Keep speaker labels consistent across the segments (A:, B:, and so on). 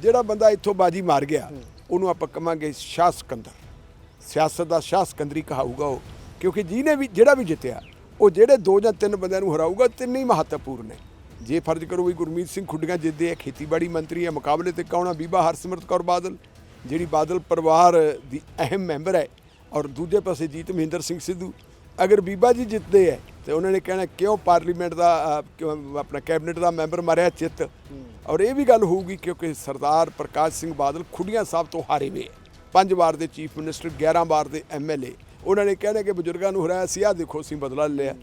A: ਜਿਹੜਾ ਬੰਦਾ ਇੱਥੋਂ ਬਾਜੀ ਮਾਰ ਗਿਆ ਉਹਨੂੰ ਆਪਾਂ ਕਵਾਂਗੇ ਸ਼ਾਹ ਸਿਕੰਦਰ। ਸਿਆਸਤ ਦਾ ਸ਼ਾਹ ਸਿਕੰਦਰੀ ਕਹਾਊਗਾ ਉਹ। ਕਿਉਂਕਿ ਜਿਹਨੇ ਵੀ ਜਿਹੜਾ ਵੀ ਜਿੱਤਿਆ ਉਹ ਜਿਹੜੇ ਦੋ ਜਾਂ ਤਿੰਨ ਬੰਦਿਆਂ ਨੂੰ ਹਰਾਊਗਾ ਤਿੰਨੇ ਹੀ ਮਹੱਤਵਪੂਰਨ ਨੇ। ਜੇ ਫਰਜ਼ ਕਰੋ ਵੀ ਗੁਰਮੀਤ ਸਿੰਘ ਖੁੱਡੀਆਂ ਜਿੱਤਦੇ ਆ ਖੇਤੀਬਾੜੀ ਮੰਤਰੀ ਹੈ ਮੁਕਾਬਲੇ ਤੇ ਕੌਣਾ ਬੀਬਾ ਹਰਸਿਮਰਤ ਕੌਰ ਬਾਦਲ ਜਿਹੜੀ ਬਾਦਲ ਪਰਿਵਾਰ ਦੀ ਅਹਿਮ ਮੈਂਬਰ ਹੈ। ਔਰ ਦੂਜੇ ਪਾਸੇ ਜੀਤ ਮਹਿੰਦਰ ਸਿੰਘ ਸਿੱਧੂ। ਅਗਰ ਬੀਬਾ ਜੀ ਜਿੱਤਦੇ ਹੈ ਤੇ ਉਹਨਾਂ ਨੇ ਕਹਿਣਾ ਕਿਉਂ ਪਾਰਲੀਮੈਂਟ ਦਾ ਅਹ, ਕਿਉਂ ਆਪਣਾ ਕੈਬਨਿਟ ਦਾ ਮੈਂਬਰ ਮਾਰਿਆ ਚਿੱਤ? ਔਰ ਇਹ ਵੀ ਗੱਲ ਹੋਊਗੀ ਕਿਉਂਕਿ ਸਰਦਾਰ ਪ੍ਰਕਾਸ਼ ਸਿੰਘ ਬਾਦਲ ਖੁੱਡੀਆਂ ਸਾਹਿਬ ਤੋਂ ਹਾਰੇ ਹੋਏ ਹੈ ਪੰਜ ਵਾਰ ਦੇ ਚੀਫ ਮਿਨਿਸਟਰ 11 ਵਾਰ ਦੇ ਐਮਐਲਏ ਉਹਨਾਂ ਨੇ ਕਹਿਣਾ ਕਿ ਬਜ਼ੁਰਗਾਂ ਨੂੰ ਹਰਾਇਆ ਸੀ ਆ ਦੇਖੋ ਅਸੀਂ ਬਦਲਾ ਲਿਆ।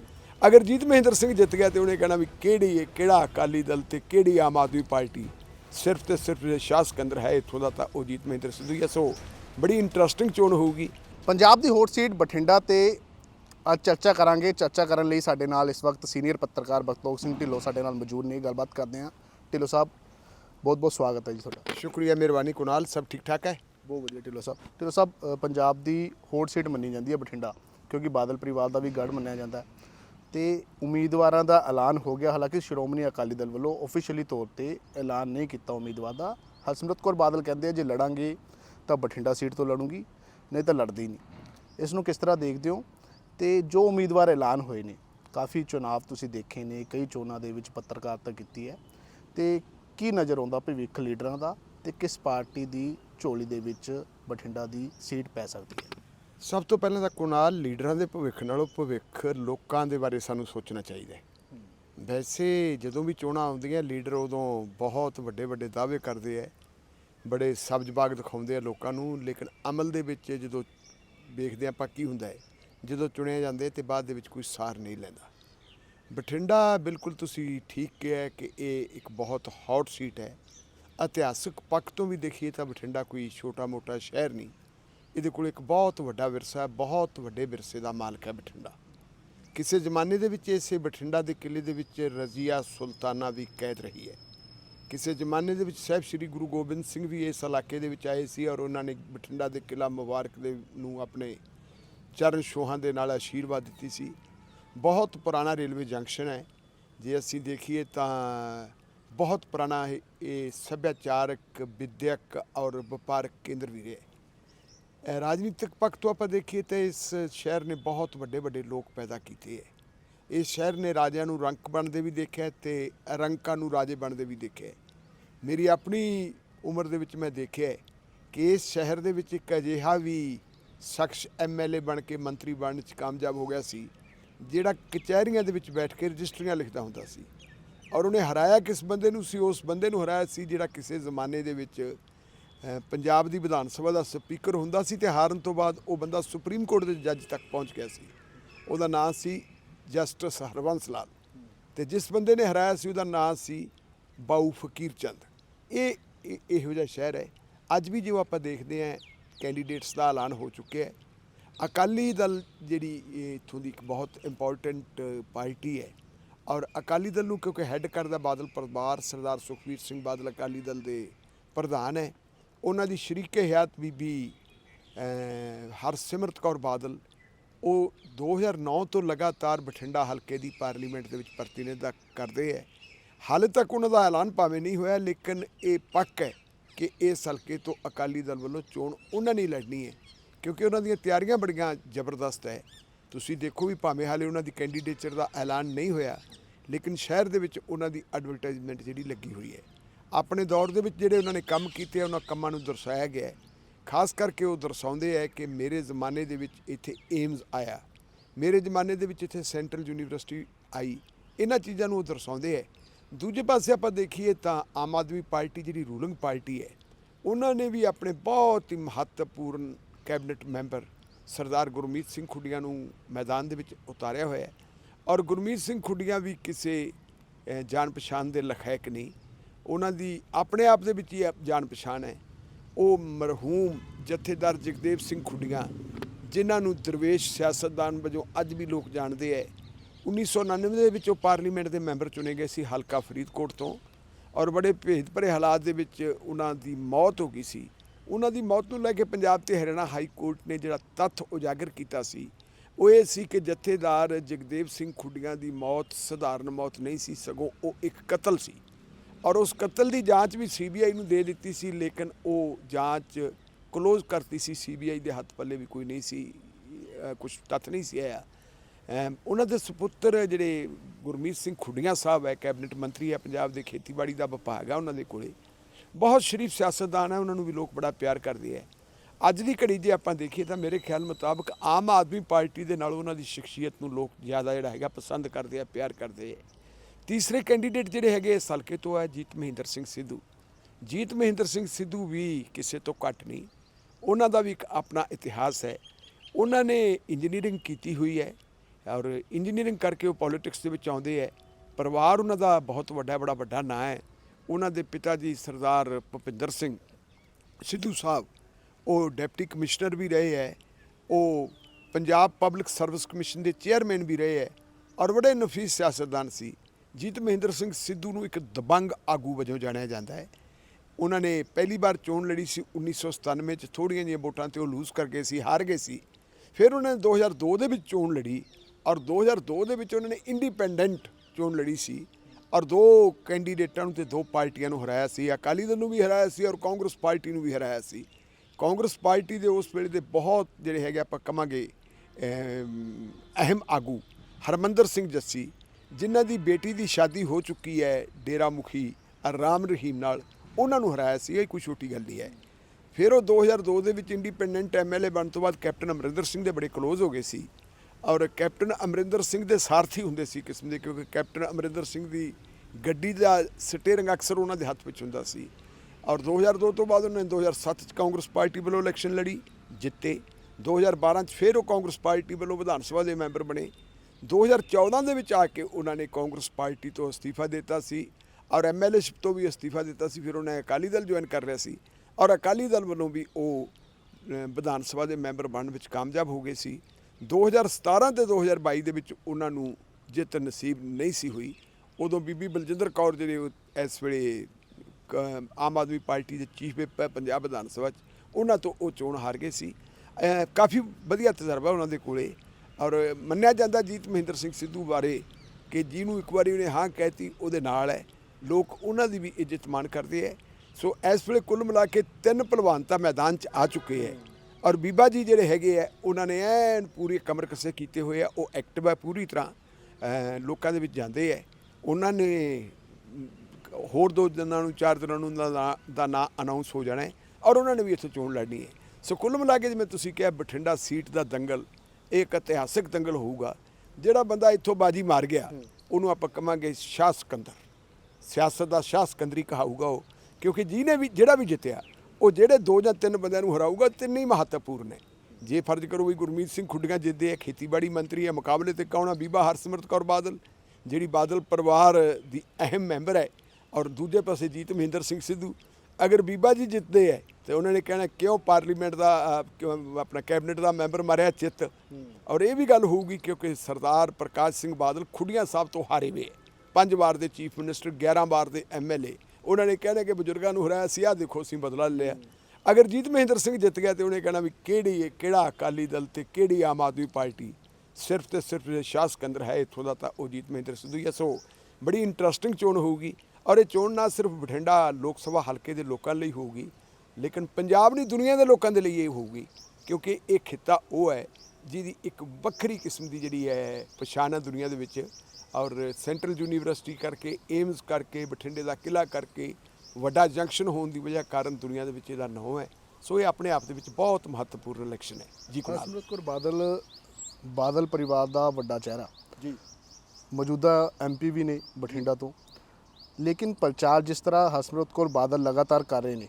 A: ਅਗਰ ਜੀਤ ਮਹਿੰਦਰ ਸਿੰਘ ਜਿੱਤ ਗਿਆ ਤੇ ਉਹਨੇ ਕਹਿਣਾ ਵੀ ਕਿਹੜੀ ਹੈ ਕਿਹੜਾ ਅਕਾਲੀ ਦਲ ਤੇ ਕਿਹੜੀ ਆਮ ਆਦਮੀ ਪਾਰਟੀ ਸਿਰਫ ਤੇ ਸਿਰਫ ਜੇ ਸ਼ਾਹ ਸਿਕੰਦਰ ਹੈ ਇੱਥੋਂ ਦਾ ਤਾਂ ਉਹ ਜੀਤ ਮਹਿੰਦਰ ਸਿੱਧੂ ਹੀ ਹੈ। ਸੋ ਬੜੀ ਇੰਟਰਸਟਿੰਗ ਚੋਣ ਹੋਊਗੀ।
B: ਪੰਜਾਬ ਦੀ ਹੌਟ ਸੀਟ ਬਠਿੰਡਾ ਤੇ ਅੱਜ ਚਰਚਾ ਕਰਾਂਗੇ। ਚਰਚਾ ਕਰਨ ਲਈ ਸਾਡੇ ਨਾਲ ਇਸ ਵਕਤ ਸੀਨੀਅਰ ਪੱਤਰਕਾਰ ਬਖਤੌਰ ਸਿੰਘ ਢਿੱਲੋਂ ਸਾਡੇ ਨਾਲ ਮੌਜੂਦ ਨੇ। ਗੱਲਬਾਤ ਕਰਦੇ ਹਾਂ। ਢਿੱਲੋਂ ਸਾਹਿਬ ਬਹੁਤ ਬਹੁਤ ਸਵਾਗਤ ਹੈ ਜੀ ਤੁਹਾਡਾ।
A: ਸ਼ੁਕਰੀਆ ਮਿਹਰਬਾਨੀ ਕੁਨਾਲ ਸਭ ਠੀਕ ਠਾਕ ਹੈ?
B: ਬਹੁਤ ਵਧੀਆ ਢਿੱਲੋਂ ਸਾਹਿਬ। ਢਿੱਲੋਂ ਸਾਹਿਬ ਪੰਜਾਬ ਦੀ ਹੌਟ ਸੀਟ ਮੰਨੀ ਜਾਂਦੀ ਹੈ ਬਠਿੰਡਾ ਕਿਉਂਕਿ ਬਾਦਲ ਪਰਿਵਾਰ ਦਾ ਵੀ ਗੜ ਮੰਨਿਆ ਜਾਂਦਾ ਹੈ। ਤੇ ਉਮੀਦਵਾਰਾਂ ਦਾ ਐਲਾਨ ਹੋ ਗਿਆ। ਹਾਲਾਂਕਿ ਸ਼੍ਰੋਮਣੀ ਅਕਾਲੀ ਦਲ ਵੱਲੋਂ ਆਫੀਸ਼ੀਅਲੀ ਤੌਰ ਤੇ ਐਲਾਨ ਨਹੀਂ ਕੀਤਾ ਉਮੀਦਵਾਰ ਦਾ। ਹਰਸਿਮਰਤ ਕੌਰ ਬਾਦਲ ਕਹਿੰਦੇ ਆ ਜੇ ਲੜਾਂਗੇ ਤਾਂ ਬਠਿੰਡਾ ਸੀਟ ਤੋਂ ਲੜੂੰਗੀ ਨਹੀਂ ਤਾਂ ਲੜਦੀ ਨਹੀਂ। ਇਸ ਨੂੰ ਕਿਸ ਤਰ੍ਹਾਂ ਦੇਖਦੇ ਹੋ? ਤੇ ਜੋ ਉਮੀਦਵਾਰ ਐਲਾਨ ਹੋਏ ਨੇ, ਕਾਫੀ ਚੁਣਾਵ ਤੁਸੀਂ ਦੇਖੇ ਨੇ, ਕਈ ਚੋਣਾਂ ਦੇ ਵਿੱਚ ਪੱਤਰਕਾਰਤਾ ਕੀਤੀ ਹੈ। ਤੇ ਕੀ ਨਜ਼ਰ ਆਉਂਦਾ ਭਵਿੱਖ ਲੀਡਰਾਂ ਦਾ ਤੇ ਕਿਸ ਪਾਰਟੀ ਦੀ ਝੋਲੀ ਦੇ ਵਿੱਚ ਬਠਿੰਡਾ ਦੀ ਸੀਟ ਪੈ ਸਕਦੀ ਹੈ?
A: ਸਭ ਤੋਂ ਪਹਿਲਾਂ ਤਾਂ ਕੁਨਾਲ ਲੀਡਰਾਂ ਦੇ ਭਵਿੱਖ ਨਾਲੋਂ ਭਵਿੱਖ ਲੋਕਾਂ ਦੇ ਬਾਰੇ ਸਾਨੂੰ ਸੋਚਣਾ ਚਾਹੀਦਾ ਹੈ। ਵੈਸੇ ਜਦੋਂ ਵੀ ਚੋਣਾਂ ਆਉਂਦੀਆਂ, ਲੀਡਰ ਉਦੋਂ ਬਹੁਤ ਵੱਡੇ ਵੱਡੇ ਦਾਅਵੇ ਕਰਦੇ ਆ ਬੜੇ ਸਬਜ਼ ਬਾਗ ਦਿਖਾਉਂਦੇ ਆ ਲੋਕਾਂ ਨੂੰ, ਲੇਕਿਨ ਅਮਲ ਦੇ ਵਿੱਚ ਜਦੋਂ ਵੇਖਦੇ ਆਪਾਂ ਕੀ ਹੁੰਦਾ ਹੈ ਜਦੋਂ ਚੁਣਿਆ ਜਾਂਦੇ ਤੇ ਬਾਅਦ ਦੇ ਵਿੱਚ ਕੋਈ ਸਾਰ ਨਹੀਂ ਲੈਂਦਾ। ਬਠਿੰਡਾ ਬਿਲਕੁਲ ਤੁਸੀਂ ਠੀਕ ਕਿਹਾ ਕਿ ਇਹ ਇੱਕ ਬਹੁਤ ਹੌਟ ਸੀਟ ਹੈ। ਇਤਿਹਾਸਕ ਪੱਖ ਤੋਂ ਵੀ ਦੇਖੀਏ ਤਾਂ ਬਠਿੰਡਾ ਕੋਈ ਛੋਟਾ-ਮੋਟਾ ਸ਼ਹਿਰ ਨਹੀਂ। ਇਹਦੇ ਕੋਲ ਇੱਕ ਬਹੁਤ ਵੱਡਾ ਵਿਰਸਾ ਹੈ, ਬਹੁਤ ਵੱਡੇ ਵਿਰਸੇ ਦਾ ਮਾਲਕ ਹੈ ਬਠਿੰਡਾ। ਕਿਸੇ ਜ਼ਮਾਨੇ ਦੇ ਵਿੱਚ ਇਸੇ ਬਠਿੰਡਾ ਦੇ ਕਿਲੇ ਦੇ ਵਿੱਚ ਰਜ਼ੀਆ ਸੁਲਤਾਨਾ ਵੀ ਕੈਦ ਰਹੀ ਹੈ। ਕਿਸੇ ਜ਼ਮਾਨੇ ਦੇ ਵਿੱਚ ਸਾਹਿਬ ਸ੍ਰੀ ਗੁਰੂ ਗੋਬਿੰਦ ਸਿੰਘ ਵੀ ਇਸ ਇਲਾਕੇ ਦੇ ਵਿੱਚ ਆਏ ਸੀ ਔਰ ਉਹਨਾਂ ਨੇ ਬਠਿੰਡਾ ਦੇ ਕਿਲਾ ਮੁਬਾਰਕ ਦੇ ਨੂੰ ਆਪਣੇ ਚਰਨ ਛੋਹਾਂ ਦੇ ਨਾਲ ਆਸ਼ੀਰਵਾਦ ਦਿੱਤੀ ਸੀ। ਬਹੁਤ ਪੁਰਾਣਾ ਰੇਲਵੇ ਜੰਕਸ਼ਨ ਹੈ। ਜੇ ਅਸੀਂ ਦੇਖੀਏ ਤਾਂ ਬਹੁਤ ਪੁਰਾਣਾ ਇਹ ਇਹ ਸੱਭਿਆਚਾਰਕ, ਵਿਦਿਅਕ ਔਰ ਵਪਾਰਕ ਕੇਂਦਰ ਵੀ ਰਿਹਾ। ਰਾਜਨੀਤਿਕ ਪੱਖ ਤੋਂ ਆਪਾਂ ਦੇਖੀਏ ਤਾਂ ਇਸ ਸ਼ਹਿਰ ਨੇ ਬਹੁਤ ਵੱਡੇ ਵੱਡੇ ਲੋਕ ਪੈਦਾ ਕੀਤੇ ਹੈ। ਇਸ ਸ਼ਹਿਰ ਨੇ ਰਾਜਿਆਂ ਨੂੰ ਰੰਕ ਬਣਦੇ ਵੀ ਦੇਖਿਆ ਤੇ ਰੰਕਾਂ ਨੂੰ ਰਾਜੇ ਬਣਦੇ ਵੀ ਦੇਖਿਆ ਮੇਰੀ ਆਪਣੀ ਉਮਰ ਦੇ ਵਿੱਚ ਮੈਂ ਦੇਖਿਆ ਕਿ ਇਸ ਸ਼ਹਿਰ ਦੇ ਵਿੱਚ ਇੱਕ ਅਜਿਹਾ ਵੀ ਸ਼ਖਸ ਐਮਐਲਏ ਬਣ ਕੇ ਮੰਤਰੀ ਬਣਨ 'ਚ ਕਾਮਯਾਬ ਹੋ ਗਿਆ ਸੀ, ਜਿਹੜਾ ਕਚਹਿਰੀਆਂ ਦੇ ਵਿੱਚ ਬੈਠ ਕੇ ਰਜਿਸਟਰੀਆਂ ਲਿਖਦਾ ਹੁੰਦਾ ਸੀ। ਔਰ ਉਹਨੇ ਹਰਾਇਆ ਕਿਸ ਬੰਦੇ ਨੂੰ ਸੀ, ਉਸ ਬੰਦੇ ਨੂੰ ਹਰਾਇਆ ਸੀ ਜਿਹੜਾ ਕਿਸੇ ਜ਼ਮਾਨੇ ਦੇ ਵਿੱਚ ਪੰਜਾਬ ਦੀ ਵਿਧਾਨ ਸਭਾ ਦਾ ਸਪੀਕਰ ਹੁੰਦਾ ਸੀ ਤੇ ਹਾਰਨ ਤੋਂ ਬਾਅਦ ਉਹ ਬੰਦਾ ਸੁਪਰੀਮ ਕੋਰਟ ਦੇ ਜੱਜ ਤੱਕ ਪਹੁੰਚ ਗਿਆ ਸੀ। ਉਹਦਾ ਨਾਂ ਸੀ ਜਸਟਿਸ ਹਰਵੰਸ ਲਾਲ ਤੇ ਜਿਸ ਬੰਦੇ ਨੇ ਹਰਾਇਆ ਸੀ ਉਹਦਾ ਨਾਂ ਸੀ ਬਾਊ ਫਕੀਰ ਚੰਦ ਇਹ, ਇਹੋ ਜਿਹਾ ਸ਼ਹਿਰ ਹੈ। ਅੱਜ ਵੀ ਜੋ ਆਪਾਂ ਦੇਖਦੇ ਹਾਂ ਕੈਂਡੀਡੇਟਸ ਦਾ ਐਲਾਨ ਹੋ ਚੁੱਕਿਆ ਹੈ। ਅਕਾਲੀ ਦਲ ਜਿਹੜੀ, ਇਹ ਇੱਥੋਂ ਦੀ ਇੱਕ ਬਹੁਤ ਇੰਪੋਰਟੈਂਟ ਪਾਰਟੀ ਹੈ ਔਰ ਅਕਾਲੀ ਦਲ ਨੂੰ ਕਿਉਂਕਿ ਹੈੱਡ ਕਰਦਾ ਬਾਦਲ ਪਰਿਵਾਰ ਸਰਦਾਰ ਸੁਖਬੀਰ ਸਿੰਘ ਬਾਦਲ ਅਕਾਲੀ ਦਲ ਦੇ ਪ੍ਰਧਾਨ ਹੈ, ਉਹਨਾਂ ਦੀ ਸ਼ਰੀਕੇ ਹਯਾਤ ਬੀਬੀ ਹਰਸਿਮਰਤ ਕੌਰ ਬਾਦਲ, ਉਹ 2009 ਤੋਂ ਲਗਾਤਾਰ ਬਠਿੰਡਾ ਹਲਕੇ ਦੀ ਪਾਰਲੀਮੈਂਟ ਦੇ ਵਿੱਚ ਪ੍ਰਤੀਨਿਧਤਾ ਕਰਦੇ ਹੈ। ਹਾਲੇ ਤੱਕ ਉਹਨਾਂ ਦਾ ਐਲਾਨ ਭਾਵੇਂ ਨਹੀਂ ਹੋਇਆ, ਲੇਕਿਨ ਇਹ ਪੱਕ ਹੈ ਕਿ ਇਸ ਹਲਕੇ ਤੋਂ ਅਕਾਲੀ ਦਲ ਵੱਲੋਂ ਚੋਣ ਉਹਨਾਂ ਨੇ ਲੜਨੀ ਹੈ, ਕਿਉਂਕਿ ਉਹਨਾਂ ਦੀਆਂ ਤਿਆਰੀਆਂ ਬੜੀਆਂ ਜ਼ਬਰਦਸਤ ਹੈ। ਤੁਸੀਂ ਦੇਖੋ ਵੀ ਭਾਵੇਂ ਹਾਲੇ ਉਹਨਾਂ ਦੀ ਕੈਂਡੀਡੇਚਰ ਦਾ ਐਲਾਨ ਨਹੀਂ ਹੋਇਆ, ਲੇਕਿਨ ਸ਼ਹਿਰ ਦੇ ਵਿੱਚ ਉਹਨਾਂ ਦੀ ਐਡਵਰਟਾਈਜ਼ਮੈਂਟ ਜਿਹੜੀ ਲੱਗੀ ਹੋਈ ਹੈ। ਆਪਣੇ ਦੌਰ ਦੇ ਵਿੱਚ ਜਿਹੜੇ ਉਹਨਾਂ ਨੇ ਕੰਮ ਕੀਤੇ ਉਹਨਾਂ ਕੰਮਾਂ ਨੂੰ ਦਰਸਾਇਆ ਗਿਆ ਹੈ। ਖਾਸ ਕਰਕੇ ਉਹ ਦਰਸਾਉਂਦੇ ਹੈ ਕਿ ਮੇਰੇ ਜ਼ਮਾਨੇ ਦੇ ਵਿੱਚ ਇੱਥੇ ਏਮਜ਼ ਆਇਆ, ਮੇਰੇ ਜ਼ਮਾਨੇ ਦੇ ਵਿੱਚ ਇੱਥੇ ਸੈਂਟਰਲ ਯੂਨੀਵਰਸਿਟੀ ਆਈ। ਇਹਨਾਂ ਚੀਜ਼ਾਂ ਨੂੰ ਉਹ ਦਰਸਾਉਂਦੇ ਹੈ। ਦੂਜੇ ਪਾਸੇ ਆਪਾਂ ਦੇਖੀਏ ਤਾਂ ਆਮ ਆਦਮੀ ਪਾਰਟੀ ਜਿਹੜੀ ਰੂਲਿੰਗ ਪਾਰਟੀ ਹੈ, ਉਹਨਾਂ ਨੇ ਵੀ ਆਪਣੇ ਬਹੁਤ ਹੀ ਮਹੱਤਵਪੂਰਨ ਕੈਬਨਿਟ ਮੈਂਬਰ ਸਰਦਾਰ ਗੁਰਮੀਤ ਸਿੰਘ ਖੁੱਡੀਆਂ ਨੂੰ ਮੈਦਾਨ ਦੇ ਵਿੱਚ ਉਤਾਰਿਆ ਹੋਇਆ ਹੈ। ਔਰ ਗੁਰਮੀਤ ਸਿੰਘ ਖੁੱਡੀਆਂ ਵੀ ਕਿਸੇ ਜਾਣ ਪਛਾਣ ਦੇ ਲਖਾਇਕ ਨਹੀਂ। ਉਹਨਾਂ ਦੀ ਆਪਣੇ ਆਪ ਦੇ ਵਿੱਚ ਹੀ ਜਾਣ ਪਛਾਣ ਹੈ। ਉਹ ਮਰਹੂਮ ਜਥੇਦਾਰ ਜਗਦੇਵ ਸਿੰਘ ਖੁੱਡੀਆਂ, ਜਿਨ੍ਹਾਂ ਨੂੰ ਦਰਵੇਸ਼ ਸਿਆਸਤਦਾਨ ਵਜੋਂ ਅੱਜ ਵੀ ਲੋਕ ਜਾਣਦੇ ਹੈ। 1999 ਦੇ ਵਿੱਚ ਉਹ ਪਾਰਲੀਮੈਂਟ ਦੇ ਮੈਂਬਰ ਚੁਣੇ ਗਏ ਸੀ ਹਲਕਾ ਫਰੀਦਕੋਟ ਤੋਂ ਔਰ ਬੜੇ ਭੇਦ ਭਰੇ ਹਾਲਾਤ ਦੇ ਵਿੱਚ ਉਹਨਾਂ ਦੀ ਮੌਤ ਹੋ ਗਈ ਸੀ। ਉਹਨਾਂ ਦੀ ਮੌਤ ਨੂੰ ਲੈ ਕੇ ਪੰਜਾਬ ਤੇ ਹਰਿਆਣਾ ਹਾਈ ਕੋਰਟ ਨੇ ਜਿਹੜਾ ਤੱਥ ਉਜਾਗਰ ਕੀਤਾ ਸੀ, ਉਹ ਇਹ ਸੀ ਕਿ ਜਥੇਦਾਰ ਜਗਦੇਵ ਸਿੰਘ ਖੁੱਡੀਆਂ ਦੀ ਮੌਤ ਸਧਾਰਨ ਮੌਤ ਨਹੀਂ ਸੀ, ਸਗੋਂ ਉਹ ਇੱਕ ਕਤਲ ਸੀ। ਔਰ ਉਸ ਕਤਲ ਦੀ ਜਾਂਚ ਵੀ ਸੀਬੀਆਈ ਨੂੰ ਦੇ ਦਿੱਤੀ ਸੀ, ਲੇਕਿਨ ਉਹ ਜਾਂਚ ਕਲੋਜ਼ ਕਰਤੀ ਸੀ ਸੀਬੀਆਈ ਦੇ ਹੱਥ ਪੱਲੇ ਵੀ ਕੋਈ ਨਹੀਂ ਸੀ ਕੁਝ ਤੱਥ ਨਹੀਂ ਸੀ ਆਇਆ। ਉਹਨਾਂ ਦੇ ਸੁਪੁੱਤਰ ਜਿਹੜੇ ਗੁਰਮੀਤ ਸਿੰਘ ਖੁੱਡੀਆਂ ਸਾਹਿਬ ਹੈ, ਕੈਬਨਿਟ ਮੰਤਰੀ ਹੈ ਪੰਜਾਬ ਦੇ ਖੇਤੀਬਾੜੀ ਦਾ ਵਿਭਾਗ ਹੈ ਉਹਨਾਂ ਦੇ ਕੋਲੇ। ਬਹੁਤ ਸ਼ਰੀਫ ਸਿਆਸਤਦਾਨ ਹੈ, ਉਹਨਾਂ ਨੂੰ ਵੀ ਲੋਕ ਬੜਾ ਪਿਆਰ ਕਰਦੇ ਹੈ। ਅੱਜ ਦੀ ਘੜੀ ਜੇ ਆਪਾਂ ਦੇਖੀਏ ਤਾਂ ਮੇਰੇ ਖਿਆਲ ਮੁਤਾਬਕ ਆਮ ਆਦਮੀ ਪਾਰਟੀ ਦੇ ਨਾਲ ਉਹਨਾਂ ਦੀ ਸ਼ਖਸੀਅਤ ਨੂੰ ਲੋਕ ਜ਼ਿਆਦਾ ਜਿਹੜਾ ਹੈਗਾ ਪਸੰਦ ਕਰਦੇ ਆ ਪਿਆਰ ਕਰਦੇ ਆ ਤੀਸਰੇ ਕੈਂਡੀਡੇਟ ਜਿਹੜੇ ਹੈਗੇ ਇਸ ਹਲਕੇ ਤੋਂ ਹੈ ਜੀਤ ਮਹਿੰਦਰ ਸਿੰਘ ਸਿੱਧੂ। ਜੀਤ ਮਹਿੰਦਰ ਸਿੰਘ ਸਿੱਧੂ ਵੀ ਕਿਸੇ ਤੋਂ ਘੱਟ ਨਹੀਂ। ਉਹਨਾਂ ਦਾ ਵੀ ਇੱਕ ਆਪਣਾ ਇਤਿਹਾਸ ਹੈ। ਉਹਨਾਂ ਨੇ ਇੰਜੀਨੀਅਰਿੰਗ ਕੀਤੀ ਹੋਈ ਹੈ। ਔਰ ਇੰਜੀਨੀਅਰਿੰਗ ਕਰਕੇ ਉਹ ਪੋਲਿਟਿਕਸ ਦੇ ਵਿੱਚ ਆਉਂਦੇ ਹੈ ਪਰਿਵਾਰ ਉਹਨਾਂ ਦਾ ਬਹੁਤ ਵੱਡਾ, ਬੜਾ ਵੱਡਾ ਨਾਂ ਹੈ ਉਹਨਾਂ ਦੇ ਪਿਤਾ ਜੀ ਸਰਦਾਰ ਭੁਪਿੰਦਰ ਸਿੰਘ ਸਿੱਧੂ ਸਾਹਿਬ, ਉਹ ਡਿਪਟੀ ਕਮਿਸ਼ਨਰ ਵੀ ਰਹੇ ਹੈ ਉਹ ਪੰਜਾਬ ਪਬਲਿਕ ਸਰਵਿਸ ਕਮਿਸ਼ਨ ਦੇ ਚੇਅਰਮੈਨ ਵੀ ਰਹੇ ਹੈ ਔਰ ਬੜੇ ਨਫੀਸ ਸਿਆਸਤਦਾਨ ਸੀ। ਜੀਤ ਮਹਿੰਦਰ ਸਿੰਘ ਸਿੱਧੂ ਨੂੰ ਇੱਕ ਦਬੰਗ ਆਗੂ ਵਜੋਂ ਜਾਣਿਆ ਜਾਂਦਾ ਹੈ ਉਹਨਾਂ ਨੇ ਪਹਿਲੀ ਵਾਰ ਚੋਣ ਲੜੀ ਸੀ 1997 ਚ। ਥੋੜੀਆਂ ਜਿਹੀਆਂ ਵੋਟਾਂ ਤੇ ਉਹ ਲੂਜ਼ ਕਰ ਗਏ ਸੀ, ਹਾਰ ਗਏ ਸੀ। ਫਿਰ ਉਹਨਾਂ ਨੇ 2002 ਦੇ ਵਿੱਚ ਚੋਣ ਲੜੀ। ਔਰ 2002 ਦੇ ਵਿੱਚ ਉਹਨਾਂ ਨੇ ਇੰਡੀਪੈਂਡੈਂਟ ਚੋਣ ਲੜੀ ਸੀ। ਔਰ ਦੋ ਕੈਂਡੀਡੇਟਾਂ ਨੂੰ ਤੇ ਦੋ ਪਾਰਟੀਆਂ ਨੂੰ ਹਰਾਇਆ ਸੀ। ਅਕਾਲੀ ਦਲ ਨੂੰ ਵੀ ਹਰਾਇਆ ਸੀ ਔਰ ਕਾਂਗਰਸ ਪਾਰਟੀ ਨੂੰ ਵੀ ਹਰਾਇਆ ਸੀ। ਕਾਂਗਰਸ ਪਾਰਟੀ ਦੇ ਉਸ ਵੇਲੇ ਦੇ ਬਹੁਤ ਜਿਹੜੇ ਹੈਗੇ ਆਪਾਂ ਕਵਾਂਗੇ ਅਹਿਮ ਆਗੂ ਹਰਮੰਦਰ ਸਿੰਘ ਜੱਸੀ, ਜਿਨ੍ਹਾਂ ਦੀ ਬੇਟੀ ਦੀ ਸ਼ਾਦੀ ਹੋ ਚੁੱਕੀ ਹੈ ਡੇਰਾ ਮੁਖੀ ਰਾਮ ਰਹੀਮ ਨਾਲ, ਉਹਨਾਂ ਨੂੰ ਹਰਾਇਆ ਸੀ। ਇਹ ਕੋਈ ਛੋਟੀ ਗੱਲ ਨਹੀਂ ਹੈ। ਫਿਰ ਉਹ 2002 ਦੇ ਵਿੱਚ ਇੰਡੀਪੈਂਡੈਂਟ ਐਮਐਲਏ ਬਣਨ ਤੋਂ ਬਾਅਦ ਕੈਪਟਨ ਅਮਰਿੰਦਰ ਸਿੰਘ ਦੇ ਬੜੇ ਕਲੋਜ਼ ਹੋ ਗਏ ਸੀ। ਔਰ ਕੈਪਟਨ ਅਮਰਿੰਦਰ ਸਿੰਘ ਦੇ ਸਾਰਥੀ ਹੁੰਦੇ ਸੀ ਕਿਸਮ ਦੇ, ਕਿਉਂਕਿ ਕੈਪਟਨ ਅਮਰਿੰਦਰ ਸਿੰਘ ਦੀ ਗੱਡੀ ਦਾ ਸਟੀਅਰਿੰਗ ਅਕਸਰ ਉਹਨਾਂ ਦੇ ਹੱਥ ਵਿੱਚ ਹੁੰਦਾ ਸੀ। ਔਰ 2002 ਤੋਂ ਬਾਅਦ ਉਹਨਾਂ ਨੇ 2007 ਚ ਕਾਂਗਰਸ ਪਾਰਟੀ ਵੱਲੋਂ ਇਲੈਕਸ਼ਨ ਲੜੀ, ਜਿੱਤੇ। 2012 ਚ ਫਿਰ ਉਹ ਕਾਂਗਰਸ ਪਾਰਟੀ ਵੱਲੋਂ ਵਿਧਾਨ ਸਭਾ ਦੇ ਮੈਂਬਰ ਬਣੇ। 2014 ਦੇ ਵਿੱਚ ਆ ਕੇ ਉਹਨਾਂ ਨੇ ਕਾਂਗਰਸ ਪਾਰਟੀ ਤੋਂ ਅਸਤੀਫਾ ਦਿੱਤਾ ਸੀ ਔਰ ਐਮਐਲਏਸ਼ਿਪ ਤੋਂ ਵੀ ਅਸਤੀਫਾ ਦਿੱਤਾ ਸੀ। ਫਿਰ ਉਹਨੇ ਅਕਾਲੀ ਦਲ ਜੁਆਇਨ ਕਰ ਲਿਆ ਸੀ ਔਰ ਅਕਾਲੀ ਦਲ ਵੱਲੋਂ ਵੀ ਉਹ ਵਿਧਾਨ ਸਭਾ ਦੇ ਮੈਂਬਰ ਬਣਨ ਵਿੱਚ ਕਾਮਯਾਬ ਹੋ ਗਏ ਸੀ। 2017 ਤੇ 2022 ਦੇ ਵਿੱਚ ਉਹਨਾਂ ਨੂੰ ਜਿੱਤ ਨਸੀਬ ਨਹੀਂ ਸੀ ਹੋਈ। ਉਦੋਂ ਬੀਬੀ ਬਲਜਿੰਦਰ ਕੌਰ ਜਿਹੜੇ ਇਸ ਵੇਲੇ ਕ- ਆਮ ਆਦਮੀ ਪਾਰਟੀ ਦੇ ਚੀਫ ਵਿਪ, ਪੰਜਾਬ ਵਿਧਾਨ ਸਭਾ 'ਚ, ਉਹਨਾਂ ਤੋਂ ਉਹ ਚੋਣ ਹਾਰ ਗਏ ਸੀ। ਕਾਫੀ ਵਧੀਆ ਤਜਰਬਾ ਉਹਨਾਂ ਦੇ ਕੋਲੇ। ਔਰ ਮੰਨਿਆ ਜਾਂਦਾ ਜੀਤ ਮਹਿੰਦਰ ਸਿੰਘ ਸਿੱਧੂ ਬਾਰੇ ਕਿ ਜਿਹਨੂੰ ਇੱਕ ਵਾਰੀ ਉਹਨੇ ਹਾਂ ਕਹਿਤੀ, ਉਹਦੇ ਨਾਲ ਹੈ। ਲੋਕ ਉਹਨਾਂ ਦੀ ਵੀ ਇੱਜ਼ਤ ਮਾਣ ਕਰਦੇ ਹੈ। ਸੋ ਇਸ ਵੇਲੇ ਕੁੱਲ ਮਿਲਾ ਕੇ ਤਿੰਨ ਪਹਿਲਵਾਨ ਤਾਂ ਮੈਦਾਨ 'ਚ ਆ ਚੁੱਕੇ ਹੈ। ਔਰ ਬੀਬਾ ਜੀ ਜਿਹੜੇ ਹੈਗੇ ਆ, ਉਹਨਾਂ ਨੇ ਐਨ ਪੂਰੇ ਕਮਰ ਕੱਸੇ ਕੀਤੇ ਹੋਏ ਆ, ਉਹ ਐਕਟਿਵ ਹੈ ਪੂਰੀ ਤਰ੍ਹਾਂ ਲੋਕਾਂ ਦੇ ਵਿੱਚ ਜਾਂਦੇ ਹੈ ਉਹਨਾਂ ਨੇ ਹੋਰ ਦੋ ਦਿਨਾਂ ਨੂੰ, ਚਾਰ ਦਿਨਾਂ ਨੂੰ ਦਾ ਨਾਂ ਅਨਾਉਂਸ ਹੋ ਜਾਣਾ ਔਰ ਉਹਨਾਂ ਨੇ ਵੀ ਇੱਥੇ ਚੋਣ ਲੜਨੀ ਹੈ। ਸੋ ਕੁੱਲ ਮਿਲਾ ਕੇ ਜਿਵੇਂ ਤੁਸੀਂ ਕਿਹਾ, ਬਠਿੰਡਾ ਸੀਟ ਦਾ ਦੰਗਲ ਇਹ ਇੱਕ ਇਤਿਹਾਸਿਕ ਦੰਗਲ ਹੋਊਗਾ, ਜਿਹੜਾ ਬੰਦਾ ਇੱਥੋਂ ਬਾਜੀ ਮਾਰ ਗਿਆ, ਉਹਨੂੰ ਆਪਾਂ ਕਹਾਂਗੇ ਸ਼ਾਹ ਸਿਕੰਦਰ। ਸਿਆਸਤ ਦਾ ਸ਼ਾਹ ਸਿਕੰਦਰੀ ਕਹਾਊਗਾ ਉਹ, ਕਿਉਂਕਿ ਜਿਹਨੇ ਵੀ, ਜਿਹੜਾ ਵੀ ਜਿੱਤਿਆ ਉਹ ਜਿਹੜੇ ਦੋ ਜਾਂ ਤਿੰਨ ਬੰਦਿਆਂ ਨੂੰ ਹਰਾਊਗਾ, ਤਿੰਨੇ ਹੀ ਮਹੱਤਵਪੂਰਨ ਹੈ ਜੇ ਫਰਜ਼ ਕਰੋ ਵੀ ਗੁਰਮੀਤ ਸਿੰਘ ਖੁੱਡੀਆਂ ਜਿੱਤਦੇ ਹੈ ਖੇਤੀਬਾੜੀ ਮੰਤਰੀ ਹੈ ਮੁਕਾਬਲੇ ਤੇ ਕੌਣਾ ਬੀਬਾ ਹਰਸਿਮਰਤ ਕੌਰ ਬਾਦਲ, ਜਿਹੜੀ ਬਾਦਲ ਪਰਿਵਾਰ ਦੀ ਅਹਿਮ ਮੈਂਬਰ ਹੈ ਔਰ ਦੂਜੇ ਪਾਸੇ ਜੀਤ ਮਹਿੰਦਰ ਸਿੰਘ ਸਿੱਧੂ। ਅਗਰ ਬੀਬਾ ਜੀ ਜਿੱਤਦੇ ਹੈ ਤੇ ਉਹਨਾਂ ਨੇ ਕਹਿਣਾ, ਕਿਉਂ ਪਾਰਲੀਮੈਂਟ ਦਾ ਕਿਉਂ ਆਪਣਾ ਕੈਬਨਿਟ ਦਾ ਮੈਂਬਰ ਮਾਰਿਆ ਚਿੱਤ? ਔਰ ਇਹ ਵੀ ਗੱਲ ਹੋਊਗੀ ਕਿਉਂਕਿ ਸਰਦਾਰ ਪ੍ਰਕਾਸ਼ ਸਿੰਘ ਬਾਦਲ ਖੁੱਡੀਆਂ ਸਾਹਿਬ ਤੋਂ ਹਾਰੇ ਹੋਏ ਹੈ ਪੰਜ ਵਾਰ ਦੇ ਚੀਫ ਮਿਨਿਸਟਰ 11 ਵਾਰ ਦੇ ਐਮਐਲਏ ਉਹਨਾਂ ਨੇ ਕਹਿਣਾ ਕਿ ਬਜ਼ੁਰਗਾਂ ਨੂੰ ਹਰਾਇਆ ਸੀ ਆ ਦੇਖੋ ਅਸੀਂ ਬਦਲਾ ਲਿਆ। ਅਗਰ ਜੀਤ ਮਹਿੰਦਰ ਸਿੰਘ ਜਿੱਤ ਗਿਆ ਤੇ ਉਹਨੇ ਕਹਿਣਾ ਵੀ ਕਿਹੜੀ ਹੈ ਕਿਹੜਾ ਅਕਾਲੀ ਦਲ ਤੇ ਕਿਹੜੀ ਆਮ ਆਦਮੀ ਪਾਰਟੀ? ਸਿਰਫ ਤੇ ਸਿਰਫ ਜੇ ਸ਼ਾਹ ਸਿਕੰਦਰ ਹੈ ਇੱਥੋਂ ਦਾ ਤਾਂ ਉਹ ਜੀਤ ਮਹਿੰਦਰ ਸਿੱਧੂ ਹੀ ਸੋ ਬੜੀ ਇੰਟਰਸਟਿੰਗ ਚੋਣ ਹੋਊਗੀ ਔਰ ਇਹ ਚੋਣ ਨਾ ਸਿਰਫ ਬਠਿੰਡਾ ਲੋਕ ਸਭਾ ਹਲਕੇ ਦੇ ਲੋਕਾਂ ਲਈ ਹੋਊਗੀ, ਲੇਕਿਨ ਪੰਜਾਬ ਨਹੀਂ, ਦੁਨੀਆ ਦੇ ਲੋਕਾਂ ਦੇ ਲਈ ਇਹ ਹੋਊਗੀ, ਕਿਉਂਕਿ ਇਹ ਖਿੱਤਾ ਉਹ ਹੈ ਜਿਹਦੀ ਇੱਕ ਵੱਖਰੀ ਕਿਸਮ ਦੀ ਜਿਹੜੀ ਹੈ ਪਛਾਣ ਹੈ ਦੁਨੀਆ ਦੇ ਵਿੱਚ। ਔਰ ਸੈਂਟਰਲ ਯੂਨੀਵਰਸਿਟੀ ਕਰਕੇ ਏਮਸ ਕਰਕੇ ਬਠਿੰਡੇ ਦਾ ਕਿਲਾ ਕਰਕੇ ਵੱਡਾ ਜੰਕਸ਼ਨ ਹੋਣ ਦੀ ਵਜ੍ਹਾ ਕਾਰਨ ਦੁਨੀਆ ਦੇ ਵਿੱਚ ਇਹਦਾ ਨਾਂ ਹੈ। ਸੋ ਇਹ ਆਪਣੇ ਆਪ ਦੇ ਵਿੱਚ ਬਹੁਤ ਮਹੱਤਵਪੂਰਨ ਇਲੈਕਸ਼ਨ ਹੈ। ਜੀ
B: ਹਰਸਿਮਰਤ ਕੌਰ ਬਾਦਲ ਬਾਦਲ ਪਰਿਵਾਰ ਦਾ ਵੱਡਾ ਚਿਹਰਾ।
A: ਜੀ।
B: ਮੌਜੂਦਾ ਐਮਪੀ ਵੀ ਨੇ ਬਠਿੰਡਾ ਤੋਂ। ਲੇਕਿਨ ਪ੍ਰਚਾਰ ਜਿਸ ਤਰ੍ਹਾਂ ਹਰਸਿਮਰਤ ਕੌਰ ਬਾਦਲ ਲਗਾਤਾਰ ਕਰ ਰਹੇ ਨੇ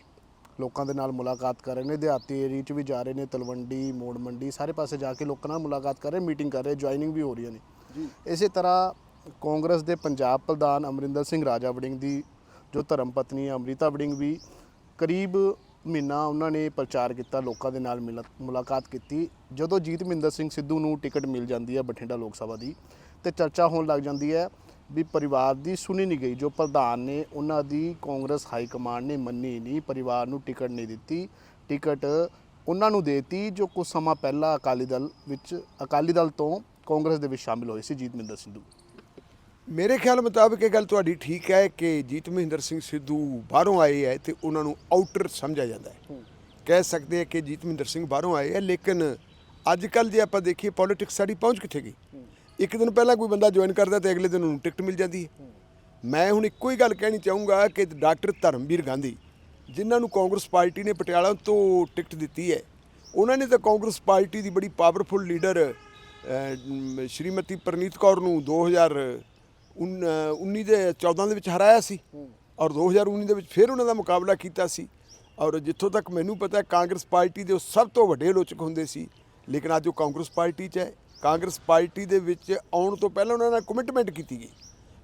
B: ਲੋਕਾਂ ਦੇ ਨਾਲ ਮੁਲਾਕਾਤ ਕਰ ਰਹੇ ਨੇ ਦਿਹਾਤੀ ਏਰੀਆ 'ਚ ਵੀ ਜਾ ਰਹੇ ਨੇ ਤਲਵੰਡੀ ਮੋੜ ਮੰਡੀ ਸਾਰੇ ਪਾਸੇ ਜਾ ਕੇ ਲੋਕਾਂ ਨਾਲ ਮੁਲਾਕਾਤ ਕਰ ਰਹੇ ਮੀਟਿੰਗ ਕਰ ਰਹੇ ਜੁਆਇਨਿੰਗ ਵੀ ਹੋ ਰਹੀਆਂ ਨੇ।
A: ਜੀ।
B: ਇਸੇ ਤਰ੍ਹਾਂ ਕਾਂਗਰਸ ਦੇ ਪੰਜਾਬ ਪ੍ਰਧਾਨ ਅਮਰਿੰਦਰ ਸਿੰਘ ਰਾਜਾ ਵੜਿੰਗ ਦੀ ਜੋ ਧਰਮ ਪਤਨੀ ਹੈ ਅੰਮ੍ਰਿਤਾ ਵੜਿੰਗ ਵੀ ਕਰੀਬ ਮਹੀਨਾ ਉਹਨਾਂ ਨੇ ਪ੍ਰਚਾਰ ਕੀਤਾ, ਲੋਕਾਂ ਦੇ ਨਾਲ ਮਿਲ- ਮੁਲਾਕਾਤ ਕੀਤੀ। ਜਦੋਂ ਜੀਤ ਮਹਿੰਦਰ ਸਿੰਘ ਸਿੱਧੂ ਨੂੰ ਟਿਕਟ ਮਿਲ ਜਾਂਦੀ ਹੈ ਬਠਿੰਡਾ ਲੋਕ ਸਭਾ ਦੀ ਤੇ ਚਰਚਾ ਹੋਣ ਲੱਗ ਜਾਂਦੀ ਹੈ ਵੀ ਪਰਿਵਾਰ ਦੀ ਸੁਣੀ ਨਹੀਂ ਗਈ, ਜੋ ਪ੍ਰਧਾਨ ਨੇ ਉਹਨਾਂ ਦੀ ਕਾਂਗਰਸ ਹਾਈ ਕਮਾਂਡ ਨੇ ਮੰਨੀ ਨਹੀਂ, ਪਰਿਵਾਰ ਨੂੰ ਟਿਕਟ ਨਹੀਂ ਦਿੱਤੀ। ਟਿਕਟ ਉਹਨਾਂ ਨੂੰ ਦੇਤੀ, ਜੋ ਕੁਝ ਸਮਾਂ ਪਹਿਲਾਂ ਅਕਾਲੀ ਦਲ ਵਿੱਚ, ਅਕਾਲੀ ਦਲ ਤੋਂ ਕਾਂਗਰਸ ਦੇ ਵਿੱਚ ਸ਼ਾਮਿਲ ਹੋਏ ਸੀ ਜੀਤ ਮਹਿੰਦਰ ਸਿੱਧੂ।
A: ਮੇਰੇ ਖਿਆਲ ਮੁਤਾਬਕ ਇਹ ਗੱਲ ਤੁਹਾਡੀ ਠੀਕ ਹੈ ਕਿ ਜੀਤ ਮਹਿੰਦਰ ਸਿੰਘ ਸਿੱਧੂ ਬਾਹਰੋਂ ਆਏ ਹੈ ਤੇ ਉਹਨਾਂ ਨੂੰ ਆਊਟਰ ਸਮਝਿਆ ਜਾਂਦਾ ਹੈ। ਕਹਿ ਸਕਦੇ ਆ ਕਿ ਜੀਤ ਮਹਿੰਦਰ ਸਿੰਘ ਬਾਹਰੋਂ ਆਏ ਹੈ, ਲੇਕਿਨ ਅੱਜ ਕੱਲ ਜੇ ਆਪਾਂ ਦੇਖੀਏ ਪੋਲਿਟਿਕਸ ਸਾਡੀ ਪਹੁੰਚ ਕਿੱਥੇ ਗਈ? ਇੱਕ ਦਿਨ ਪਹਿਲਾਂ ਕੋਈ ਬੰਦਾ ਜੁਆਇਨ ਕਰਦਾ ਤੇ ਅਗਲੇ ਦਿਨ ਉਹਨੂੰ ਟਿਕਟ ਮਿਲ ਜਾਂਦੀ ਹੈ। ਮੈਂ ਹੁਣ ਇੱਕੋ ਹੀ ਗੱਲ ਕਹਿਣੀ ਚਾਹੂੰਗਾ ਕਿ ਡਾਕਟਰ ਧਰਮਵੀਰ ਗਾਂਧੀ, ਜਿਨ੍ਹਾਂ ਨੂੰ ਕਾਂਗਰਸ ਪਾਰਟੀ ਨੇ ਪਟਿਆਲਾ ਤੋਂ ਟਿਕਟ ਦਿੱਤੀ ਹੈ, ਉਹਨਾਂ ਨੇ ਤਾਂ ਕਾਂਗਰਸ ਪਾਰਟੀ ਦੀ ਬੜੀ ਪਾਵਰਫੁਲ ਲੀਡਰ ਸ਼੍ਰੀਮਤੀ ਪ੍ਰਨੀਤ ਕੌਰ ਨੂੰ 2019 ਦੇ 14 ਦੇ ਵਿੱਚ ਹਰਾਇਆ ਸੀ ਔਰ 2019 ਦੇ ਵਿੱਚ ਫਿਰ ਉਹਨਾਂ ਦਾ ਮੁਕਾਬਲਾ ਕੀਤਾ ਸੀ ਔਰ ਜਿੱਥੋਂ ਤੱਕ ਮੈਨੂੰ ਪਤਾ ਕਾਂਗਰਸ ਪਾਰਟੀ ਦੇ ਉਹ ਸਭ ਤੋਂ ਵੱਡੇ ਆਲੋਚਕ ਹੁੰਦੇ ਸੀ, ਲੇਕਿਨ ਅੱਜ ਉਹ ਕਾਂਗਰਸ ਪਾਰਟੀ 'ਚ ਹੈ। ਕਾਂਗਰਸ ਪਾਰਟੀ ਦੇ ਵਿੱਚ ਆਉਣ ਤੋਂ ਪਹਿਲਾਂ ਉਹਨਾਂ ਨਾਲ ਕਮਿਟਮੈਂਟ ਕੀਤੀ ਗਈ।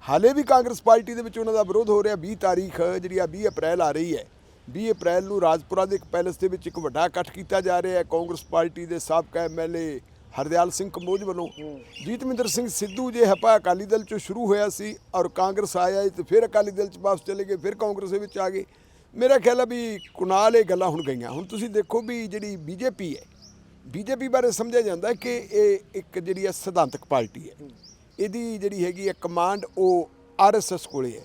A: ਹਾਲੇ ਵੀ ਕਾਂਗਰਸ ਪਾਰਟੀ ਦੇ ਵਿੱਚ ਉਹਨਾਂ ਦਾ ਵਿਰੋਧ ਹੋ ਰਿਹਾ। 20 ਤਾਰੀਖ, ਜਿਹੜੀ ਆ 20 ਅਪ੍ਰੈਲ ਆ ਰਹੀ ਹੈ। 20 ਅਪ੍ਰੈਲ ਨੂੰ ਰਾਜਪੁਰਾ ਦੇ ਇੱਕ ਪੈਲੇਸ ਦੇ ਵਿੱਚ ਇੱਕ ਵੱਡਾ ਇਕੱਠ ਕੀਤਾ ਜਾ ਰਿਹਾ ਹੈ। ਕਾਂਗਰਸ ਪਾਰਟੀ ਦੇ ਸਾਬਕਾ ਐਮਐਲਏ ਹਰਦਿਆਲ ਸਿੰਘ ਕੰਬੋਜ ਵੱਲੋਂ। ਜੀਤਮਿੰਦਰ ਸਿੰਘ ਸਿੱਧੂ ਜੇ ਹਪਾ ਅਕਾਲੀ ਦਲ ਚੋਂ ਸ਼ੁਰੂ ਹੋਇਆ ਸੀ ਔਰ ਕਾਂਗਰਸ ਆਇਆ ਤੇ ਫਿਰ ਅਕਾਲੀ ਦਲ ਚ ਵਾਪਸ ਚਲੇ ਗਏ ਫਿਰ ਕਾਂਗਰਸ ਦੇ ਵਿੱਚ ਆ ਗਏ। ਮੇਰਾ ਖਿਆਲ ਹੈ ਵੀ ਕੁਨਾਲ ਇਹ ਗੱਲਾਂ ਹੁਣ ਗਈਆਂ। ਹੁਣ ਤੁਸੀਂ ਦੇਖੋ ਵੀ ਜਿਹੜੀ ਬੀਜੇਪੀ ਹੈ ਬੀਜੇਪੀ ਬਾਰੇ ਸਮਝਿਆ ਜਾਂਦਾ ਕਿ ਇਹ ਇੱਕ ਜਿਹੜੀ ਹੈ ਸਿਧਾਂਤਕ ਪਾਰਟੀ ਹੈ। ਇਹਦੀ ਜਿਹੜੀ ਹੈਗੀ ਹੈ ਕਮਾਂਡ ਉਹ ਆਰਐਸਐਸ ਕੋਲੇ ਹੈ।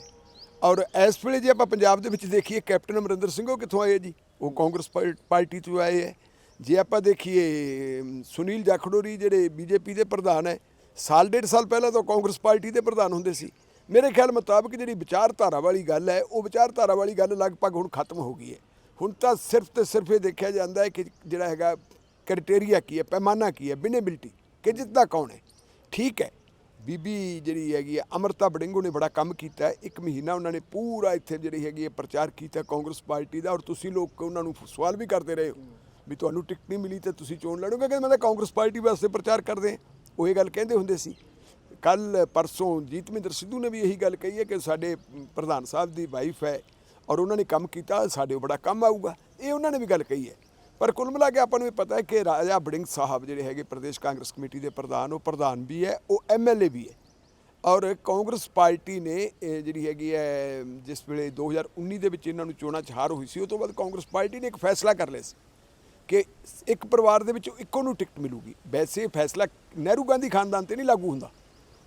A: ਔਰ ਇਸ ਵੇਲੇ ਜੇ ਆਪਾਂ ਪੰਜਾਬ ਦੇ ਵਿੱਚ ਦੇਖੀਏ ਕੈਪਟਨ ਅਮਰਿੰਦਰ ਸਿੰਘ ਉਹ ਕਿੱਥੋਂ ਆਏ ਜੀ? ਉਹ ਕਾਂਗਰਸ ਪਾਰ- ਪਾਰਟੀ ਤੋਂ ਆਏ ਹੈ ਜੇ ਆਪਾਂ ਦੇਖੀਏ, ਸੁਨੀਲ ਜਾਖੜੋਰੀ ਜਿਹੜੇ ਬੀਜੇਪੀ ਦੇ ਪ੍ਰਧਾਨ ਹੈ, ਸਾਲ, ਡੇਢ ਸਾਲ ਪਹਿਲਾਂ ਤਾਂ ਕਾਂਗਰਸ ਪਾਰਟੀ ਦੇ ਪ੍ਰਧਾਨ ਹੁੰਦੇ ਸੀ। ਮੇਰੇ ਖਿਆਲ ਮੁਤਾਬਕ ਜਿਹੜੀ ਵਿਚਾਰਧਾਰਾ ਵਾਲੀ ਗੱਲ ਹੈ, ਉਹ ਵਿਚਾਰਧਾਰਾ ਵਾਲੀ ਗੱਲ ਲਗਭਗ ਹੁਣ ਖਤਮ ਹੋ ਗਈ ਹੈ। ਹੁਣ ਤਾਂ ਸਿਰਫ ਤੇ ਸਿਰਫ ਇਹ ਦੇਖਿਆ ਜਾਂਦਾ ਹੈ ਕਿ ਜਿਹੜਾ ਹੈਗਾ ਕ੍ਰਾਈਟੇਰੀਆ ਕੀ ਹੈ, ਪੈਮਾਨਾ ਕੀ ਹੈ ਬਿਨੇਬਿਲਟੀ ਕਿ ਜਿੱਤਦਾ ਕੌਣ ਹੈ। ਠੀਕ ਹੈ, ਬੀਬੀ ਜਿਹੜੀ ਹੈਗੀ ਹੈ, ਅਮਰਤਾ ਬੜਿੰਗੋ ਨੇ ਬੜਾ ਕੰਮ ਕੀਤਾ ਇੱਕ ਮਹੀਨਾ ਉਹਨਾਂ ਨੇ ਪੂਰਾ ਇੱਥੇ ਜਿਹੜੀ ਹੈਗੀ ਹੈ, ਪ੍ਰਚਾਰ ਕੀਤਾ ਕਾਂਗਰਸ ਪਾਰਟੀ ਦਾ, ਔਰ ਤੁਸੀਂ ਲੋਕ ਉਹਨਾਂ ਨੂੰ ਸਵਾਲ ਵੀ ਕਰਦੇ ਰਹੇ ਹੋ। ਵੀ ਤੁਹਾਨੂੰ ਟਿਕਟ ਨਹੀਂ ਮਿਲੀ ਤਾਂ ਤੁਸੀਂ ਚੋਣ ਲੜੋਗੇ? ਕਹਿੰਦੇ ਮੈਂ ਤਾਂ ਕਾਂਗਰਸ ਪਾਰਟੀ ਵਾਸਤੇ ਪ੍ਰਚਾਰ ਕਰਦੇ ਉਹ ਇਹ ਗੱਲ ਕਹਿੰਦੇ ਹੁੰਦੇ ਸੀ। ਕੱਲ ਪਰਸੋਂ ਜੀਤਮਿੰਦਰ ਸਿੱਧੂ ਨੇ ਵੀ ਇਹੀ ਗੱਲ ਕਹੀ ਹੈ ਕਿ ਸਾਡੇ ਪ੍ਰਧਾਨ ਸਾਹਿਬ ਦੀ ਵਾਈਫ ਹੈ ਔਰ ਉਹਨਾਂ ਨੇ ਕੰਮ ਕੀਤਾ, ਸਾਡੇ ਬੜਾ ਕੰਮ ਆਊਗਾ। ਇਹ ਉਹਨਾਂ ਨੇ ਵੀ ਗੱਲ ਕਹੀ ਹੈ। ਪਰ ਕੁੱਲ ਮਿਲਾ ਕੇ ਆਪਾਂ ਨੂੰ ਇਹ ਪਤਾ ਹੈ ਕਿ ਰਾਜਾ ਬੜਿੰਗ ਸਾਹਿਬ ਜਿਹੜੇ ਹੈਗੇ ਪ੍ਰਦੇਸ਼ ਕਾਂਗਰਸ ਕਮੇਟੀ ਦੇ ਪ੍ਰਧਾਨ, ਉਹ ਪ੍ਰਧਾਨ ਵੀ ਹੈ, ਉਹ ਐਮਐਲਏ ਵੀ ਹੈ। ਔਰ ਕਾਂਗਰਸ ਪਾਰਟੀ ਨੇ ਜਿਹੜੀ ਹੈਗੀ ਹੈ, ਜਿਸ ਵੇਲੇ 2019 ਦੇ ਵਿੱਚ ਇਹਨਾਂ ਨੂੰ ਚੋਣਾਂ 'ਚ ਹਾਰ ਹੋਈ ਸੀ, ਉਹ ਤੋਂ ਬਾਅਦ ਕਾਂਗਰਸ ਪਾਰਟੀ ਨੇ ਇੱਕ ਫੈਸਲਾ ਕਰ ਲਿਆ ਸੀ। ਕਿ ਇੱਕ ਪਰਿਵਾਰ ਦੇ ਵਿੱਚੋਂ ਇੱਕੋ ਨੂੰ ਟਿਕਟ ਮਿਲੂਗੀ। ਵੈਸੇ ਫੈਸਲਾ ਨਹਿਰੂ ਗਾਂਧੀ ਖਾਨਦਾਨ ਤੇ ਨਹੀਂ ਲਾਗੂ ਹੁੰਦਾ।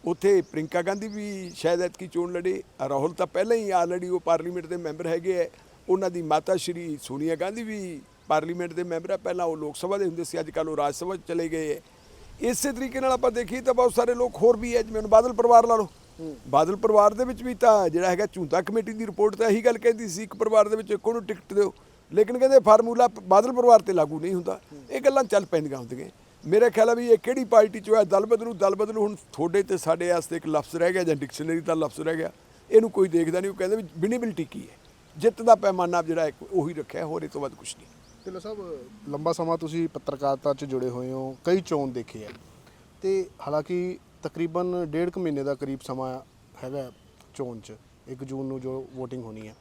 A: ਉੱਥੇ ਪ੍ਰਿੰਕਾ ਗਾਂਧੀ ਵੀ ਸ਼ਾਇਦ ਐਤਕੀ ਚੋਣ ਲੜੇ। ਰਾਹੁਲ ਤਾਂ ਪਹਿਲਾਂ ਹੀ ਆਲਰੇਡੀ ਉਹ ਪਾਰਲੀਮੈਂਟ ਦੇ ਮੈਂਬਰ ਹੈਗੇ ਹੈ ਉਹਨਾਂ ਦੀ ਮਾਤਾ ਸ਼੍ਰੀ ਸੋਨੀਆ ਗਾਂਧੀ ਵੀ ਪਾਰਲੀਮੈਂਟ ਦੇ ਮੈਂਬਰ ਹੈ ਪਹਿਲਾਂ ਉਹ ਲੋਕ ਸਭਾ ਦੇ ਹੁੰਦੇ ਸੀ ਅੱਜ ਕੱਲ੍ਹ ਉਹ ਰਾਜ ਸਭਾ ਚਲੇ ਗਏ ਹੈ ਇਸੇ ਤਰੀਕੇ ਨਾਲ ਆਪਾਂ ਦੇਖੀਏ ਤਾਂ ਬਹੁਤ ਸਾਰੇ ਲੋਕ ਹੋਰ ਵੀ ਹੈ ਜਿਵੇਂ ਬਾਦਲ ਪਰਿਵਾਰ ਲਾ ਲਓ। ਬਾਦਲ ਪਰਿਵਾਰ ਦੇ ਵਿੱਚ ਵੀ ਤਾਂ ਜਿਹੜਾ ਹੈਗਾ ਝੁੰਦਾ ਕਮੇਟੀ ਦੀ ਰਿਪੋਰਟ ਤਾਂ ਇਹੀ ਗੱਲ ਕਹਿੰਦੀ ਸੀ ਇੱਕ ਪਰਿਵਾਰ ਦੇ ਵਿੱਚ ਇੱਕੋ ਨੂੰ ਟਿਕਟ ਦਿਓ। ਲੇਕਿਨ ਕਹਿੰਦੇ ਫਾਰਮੂਲਾ ਬਾਦਲ ਪਰਿਵਾਰ ਤੇ ਲਾਗੂ ਨਹੀਂ ਹੁੰਦਾ। ਇਹ ਗੱਲਾਂ ਚੱਲ ਪੈਂਦੀਆਂ ਹੁੰਦੀਆਂ। ਮੇਰੇ ਖਿਆਲ ਆ ਵੀ ਇਹ ਕਿਹੜੀ ਪਾਰਟੀ ਚੋਂ ਹੈ? ਦਲ ਬਦਲੂ ਦਲ ਬਦਲੂ ਹੁਣ ਤੁਹਾਡੇ ਤੇ ਸਾਡੇ ਵਾਸਤੇ ਇੱਕ ਲਫ਼ਜ਼ ਰਹਿ ਗਿਆ ਜਾਂ ਡਿਕਸ਼ਨਰੀ ਦਾ ਲਫ਼ਜ਼ ਰਹਿ ਗਿਆ। ਇਹਨੂੰ ਕੋਈ ਦੇਖਦਾ ਨਹੀਂ, ਉਹ ਕਹਿੰਦੇ ਵੀ ਵਿਨੇਬਿਲਿਟੀ ਕੀ ਹੈ। ਜਿੱਤ ਦਾ ਪੈਮਾਨਾ ਜਿਹੜਾ ਇੱਕ ਉਹੀ ਰੱਖਿਆ, ਹੋਰ ਇਹ ਤੋਂ ਵੱਧ ਕੁਝ ਨਹੀਂ।
B: ਢਿੱਲੋਂ ਸਾਹਿਬ, ਲੰਬਾ ਸਮਾਂ ਤੁਸੀਂ ਪੱਤਰਕਾਰਤਾ 'ਚ ਜੁੜੇ ਹੋਏ ਹੋ, ਕਈ ਚੋਣ ਦੇਖੇ ਆ। ਤੇ ਹਾਲਾਂਕਿ ਤਕਰੀਬਨ ਡੇਢ ਕੁ ਮਹੀਨੇ ਦਾ ਕਰੀਬ ਸਮਾਂ ਹੈਗਾ ਚੋਣ 'ਚ 1 ਜੂਨ ਨੂੰ ਜੋ VOTING ਹੋਣੀ ਹੈ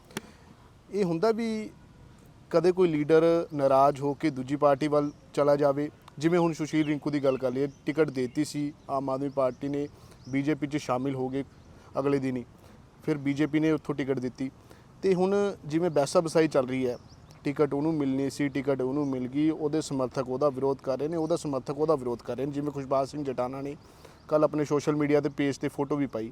B: ਇਹ ਹੁੰਦਾ ਵੀ ਕਦੇ ਕੋਈ ਲੀਡਰ ਨਾਰਾਜ਼ ਹੋ ਕੇ ਦੂਜੀ ਪਾਰਟੀ ਵੱਲ ਚਲਾ ਜਾਵੇ, ਜਿਵੇਂ ਹੁਣ ਸੁਸ਼ੀਲ ਰਿੰਕੂ ਦੀ ਗੱਲ ਕਰ ਲਈਏ, ਟਿਕਟ ਦੇਤੀ ਸੀ, ਆਮ ਆਦਮੀ ਪਾਰਟੀ ਨੇ ਬੀਜੇਪੀ 'ਚ ਸ਼ਾਮਿਲ ਹੋ ਗਏ ਅਗਲੇ ਦਿਨ ਹੀ। ਫਿਰ ਬੀਜੇਪੀ ਨੇ ਉੱਥੋਂ ਟਿਕਟ ਦਿੱਤੀ। ਤੇ ਹੁਣ ਜਿਵੇਂ ਬੈਸਾ ਬਸਾਈ ਚੱਲ ਰਹੀ ਹੈ, ਟਿਕਟ ਉਹਨੂੰ ਮਿਲਣੀ ਸੀ, ਟਿਕਟ ਉਹਨੂੰ ਮਿਲ ਗਈ, ਉਹਦੇ ਸਮਰਥਕ ਉਹਦਾ ਵਿਰੋਧ ਕਰ ਰਹੇ ਨੇ, ਉਹਦਾ ਸਮਰਥਕ ਉਹਦਾ ਵਿਰੋਧ ਕਰ ਰਹੇ ਨੇ, ਜਿਵੇਂ ਖੁਸ਼ਬਾਜ ਸਿੰਘ ਜਟਾਨਾ ਨੇ ਕੱਲ ਆਪਣੇ ਸੋਸ਼ਲ ਮੀਡੀਆ ਤੇ ਪੇਜ ਤੇ ਫੋਟੋ ਵੀ ਪਾਈ।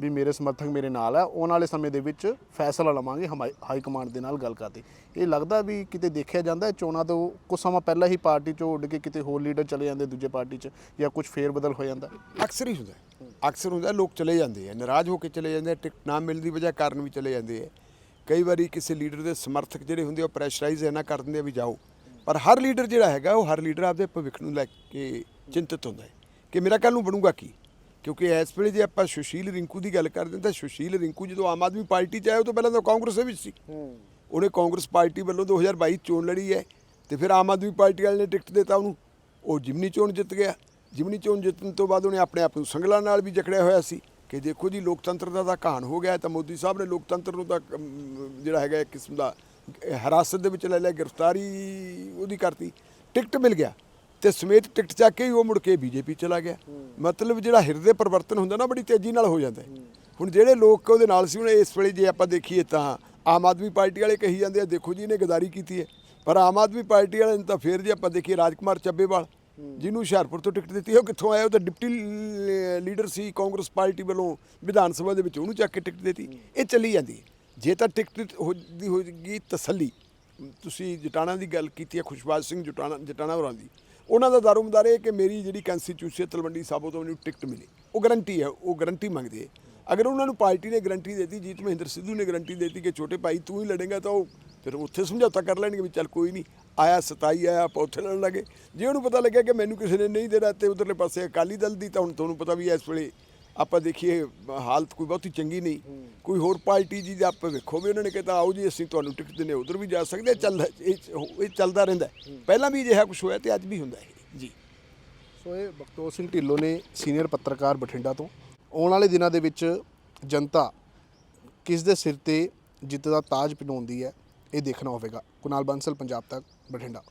B: ਵੀ ਮੇਰੇ ਸਮਰਥਕ ਮੇਰੇ ਨਾਲ ਹੈ ਆਉਣ ਵਾਲੇ ਸਮੇਂ ਦੇ ਵਿੱਚ ਫੈਸਲਾ ਲਵਾਂਗੇ ਹਮਾਈ- ਹਾਈ ਕਮਾਂਡ ਦੇ ਨਾਲ ਗੱਲ ਕਰਦੇ। ਇਹ ਲੱਗਦਾ ਵੀ ਕਿਤੇ ਦੇਖਿਆ ਜਾਂਦਾ ਹੈ, ਚੋਣਾਂ ਤੋਂ ਕੁਝ ਸਮਾਂ ਪਹਿਲਾਂ ਹੀ ਪਾਰਟੀ ਚੋਂ ਉੱਡ ਕੇ ਕਿਤੇ ਹੋਰ ਲੀਡਰ ਚਲੇ ਜਾਂਦੇ ਦੂਜੇ ਪਾਰਟੀ 'ਚ, ਜਾਂ ਕੁਝ ਫੇਰ ਬਦਲ ਹੋ ਜਾਂਦਾ।
A: ਅਕਸਰ ਹੀ ਹੁੰਦਾ ਅਕਸਰ ਹੁੰਦਾ ਲੋਕ ਚਲੇ ਜਾਂਦੇ ਆ ਨਾਰਾਜ਼ ਹੋ ਕੇ ਚਲੇ ਜਾਂਦੇ ਆ ਟਿਕਟ ਨਾ ਮਿਲਣ ਦੀ ਵਜ੍ਹਾ ਕਾਰਨ ਵੀ ਚਲੇ ਜਾਂਦੇ ਆ ਕਈ ਵਾਰੀ ਕਿਸੇ ਲੀਡਰ ਦੇ ਸਮਰਥਕ ਜਿਹੜੇ ਹੁੰਦੇ ਆ, ਉਹ ਪ੍ਰੈਸ਼ਰਾਈਜ਼ ਇਹਨਾਂ ਕਰ ਦਿੰਦੇ ਆ ਵੀ ਜਾਓ। ਪਰ ਹਰ ਲੀਡਰ ਜਿਹੜਾ ਹੈਗਾ, ਉਹ ਹਰ ਲੀਡਰ ਆਪਦੇ ਭਵਿੱਖ ਨੂੰ ਲੈ ਕੇ ਚਿੰਤਤ ਹੁੰਦਾ ਹੈ ਕਿ ਮੇਰਾ ਕੱਲ ਨੂੰ ਬਣੂਗਾ ਕੀ? ਕਿਉਂਕਿ ਇਸ ਵੇਲੇ ਜੇ ਆਪਾਂ ਸੁਸ਼ੀਲ ਰਿੰਕੂ ਦੀ ਗੱਲ ਕਰਦੇ ਹਾਂ ਤਾਂ ਸੁਸ਼ੀਲ ਰਿੰਕੂ ਜਦੋਂ ਆਮ ਆਦਮੀ ਪਾਰਟੀ ਚ ਆਇਆ ਉਹ ਤੋਂ ਪਹਿਲਾਂ ਤਾਂ ਕਾਂਗਰਸ ਵਿੱਚ ਸੀ। ਉਹਨੇ ਕਾਂਗਰਸ ਪਾਰਟੀ ਵੱਲੋਂ 2022 ਚੋਣ ਲੜੀ ਹੈ ਤੇ ਫਿਰ ਆਮ ਆਦਮੀ ਪਾਰਟੀ ਵਾਲੇ ਨੇ ਟਿਕਟ ਦਿੱਤਾ ਉਹਨੂੰ। ਉਹ ਜਿਮਨੀ ਚੋਣ ਜਿੱਤ ਗਿਆ। ਜਿਮਨੀ ਚੋਣ ਜਿੱਤਣ ਤੋਂ ਬਾਅਦ ਉਹਨੇ ਆਪਣੇ ਆਪ ਨੂੰ ਸੰਗਲਾਂ ਨਾਲ ਵੀ ਜਕੜਿਆ ਹੋਇਆ ਸੀ ਕਿ ਦੇਖੋ ਜੀ ਲੋਕਤੰਤਰ ਦਾ ਤਾਂ ਕਹਾਣ ਹੋ ਗਿਆ ਤਾਂ ਮੋਦੀ ਸਾਹਿਬ ਨੇ ਲੋਕਤੰਤਰ ਨੂੰ ਤਾਂ ਜਿਹੜਾ ਹੈਗਾ ਇੱਕ ਕਿਸਮ ਦਾ ਹਿਰਾਸਤ ਦੇ ਵਿੱਚ ਲੈ ਲਿਆ ਗ੍ਰਿਫਤਾਰੀ ਉਹਦੀ ਕਰਤੀ। ਟਿਕਟ ਮਿਲ ਗਿਆ। ਤੇ ਸਮੇਤ ਟਿਕਟ ਚੱਕ ਕੇ ਹੀ ਉਹ ਮੁੜ ਕੇ ਬੀਜੇਪੀ ਚਲਾ ਗਿਆ। ਮਤਲਬ ਜਿਹੜਾ ਹਿਰਦੇ ਪਰਿਵਰਤਨ ਹੁੰਦਾ ਨਾ ਬੜੀ ਤੇਜ਼ੀ ਨਾਲ ਹੋ ਜਾਂਦਾ। ਹੁਣ ਜਿਹੜੇ ਲੋਕ ਉਹਦੇ ਨਾਲ ਸੀ, ਹੁਣ ਇਸ ਵੇਲੇ ਜੇ ਆਪਾਂ ਦੇਖੀਏ ਤਾਂ ਆਮ ਆਦਮੀ ਪਾਰਟੀ ਵਾਲੇ ਕਹੀ ਜਾਂਦੇ ਆ, ਦੇਖੋ ਜੀ ਇਹਨੇ ਗਦਾਰੀ ਕੀਤੀ ਹੈ। ਪਰ ਆਮ ਆਦਮੀ ਪਾਰਟੀ ਵਾਲਿਆਂ ਨੇ ਤਾਂ ਫੇਰ ਜੇ ਆਪਾਂ ਦੇਖੀਏ ਰਾਜਕੁਮਾਰ ਚੱਬੇਵਾਲ, ਜਿਹਨੂੰ ਹੁਸ਼ਿਆਰਪੁਰ ਤੋਂ ਟਿਕਟ ਦਿੱਤੀ ਉਹ ਕਿੱਥੋਂ ਆਇਆ? ਉਹ ਤਾਂ ਡਿਪਟੀ ਲੀਡਰ ਸੀ ਕਾਂਗਰਸ ਪਾਰਟੀ ਵੱਲੋਂ ਵਿਧਾਨ ਸਭਾ ਦੇ ਵਿੱਚ, ਉਹਨੂੰ ਚੱਕ ਕੇ ਟਿਕਟ ਦਿੱਤੀ। ਇਹ ਚੱਲੀ ਜਾਂਦੀ ਹੈ। ਜੇ ਤਾਂ ਟਿਕਟ ਹੋ- ਦੀ ਹੋਏਗੀ ਤਸੱਲੀ, ਤੁਸੀਂ ਜਟਾਣਾ ਦੀ ਗੱਲ ਕੀਤੀ ਹੈ, ਖੁਸ਼ਬਾਜ ਸਿੰਘ ਜਟਾਣਾ ਜਟਾਣਾ ਹੋਰਾਂ ਦੀ। ਉਹਨਾਂ ਦਾ ਦਾਰੋਮਦਾਰ ਇਹ ਕਿ ਮੇਰੀ ਜਿਹੜੀ ਕੰਸਟੀਚਿਊਸ਼ਨ ਤਲਵੰਡੀ ਸਾਬੋ ਤੋਂ ਮੈਨੂੰ ਟਿਕਟ ਮਿਲੇ। ਉਹ ਗਰੰਟੀ ਹੈ, ਉਹ ਗਰੰਟੀ ਮੰਗਦੇ ਹੈ। ਅਗਰ ਉਹਨਾਂ ਨੂੰ ਪਾਰਟੀ ਨੇ ਗਰੰਟੀ ਦਿੱਤੀ, ਜੀਤ ਮਹਿੰਦਰ ਸਿੱਧੂ ਨੇ ਗਰੰਟੀ ਦਿੱਤੀ ਕਿ ਛੋਟੇ ਭਾਈ ਤੂੰ ਹੀ ਲੜੇਗਾ, ਤਾਂ ਉਹ ਫਿਰ ਉੱਥੇ ਸਮਝੌਤਾ ਕਰ ਲੈਣਗੇ ਵੀ ਚੱਲ ਕੋਈ ਨਹੀਂ, ਆਇਆ 27 ਆਇਆ, ਆਪਾਂ ਉੱਥੇ ਲੜਨ ਲੱਗੇ। ਜੇ ਉਹਨੂੰ ਪਤਾ ਲੱਗਿਆ ਕਿ ਮੈਨੂੰ ਕਿਸੇ ਨੇ ਨਹੀਂ ਦੇਣਾ ਤੇ ਉਧਰਲੇ ਪਾਸੇ ਅਕਾਲੀ ਦਲ ਦੀ, ਤਾਂ ਹੁਣ ਤੁਹਾਨੂੰ ਪਤਾ ਵੀ ਇਸ ਵੇਲੇ ਆਪਾਂ ਦੇਖੀਏ ਹਾਲਤ ਕੋਈ ਬਹੁਤੀ ਚੰਗੀ ਨਹੀਂ। ਕੋਈ ਹੋਰ ਪਾਰਟੀ ਜੀ ਦੇ ਆਪ ਵੇਖੋ ਵੀ ਉਹਨਾਂ ਨੇ ਕਹਿੰਦਾ ਆਓ ਜੀ ਅਸੀਂ ਤੁਹਾਨੂੰ ਟਿਕਟ ਦਿੰਦੇ ਉਧਰ ਵੀ ਜਾ ਸਕਦੇ ਹਾਂ। ਚੱਲ ਇਹ ਚੱਲਦਾ ਰਹਿੰਦਾ। ਪਹਿਲਾਂ ਵੀ ਅਜਿਹਾ ਕੁਝ ਹੋਇਆ ਤੇ ਅੱਜ ਵੀ ਹੁੰਦਾ ਹੈ। ਜੀ।
B: ਸੋ ਇਹ ਬਖਤੌਰ ਸਿੰਘ ਢਿੱਲੋਂ ਨੇ ਸੀਨੀਅਰ ਪੱਤਰਕਾਰ ਬਠਿੰਡਾ ਤੋਂ। ਆਉਣ ਵਾਲੇ ਦਿਨਾਂ ਦੇ ਵਿੱਚ ਜਨਤਾ ਕਿਸ ਦੇ ਸਿਰ ਤੇ ਜਿੱਤ ਦਾ ਤਾਜ ਪਿਨਾਉਂਦੀ ਹੈ ਇਹ ਦੇਖਣਾ ਹੋਵੇਗਾ। ਕੁਨਾਲ ਬੰਸਲ ਪੰਜਾਬ ਤੱਕ ਬਠਿੰਡਾ।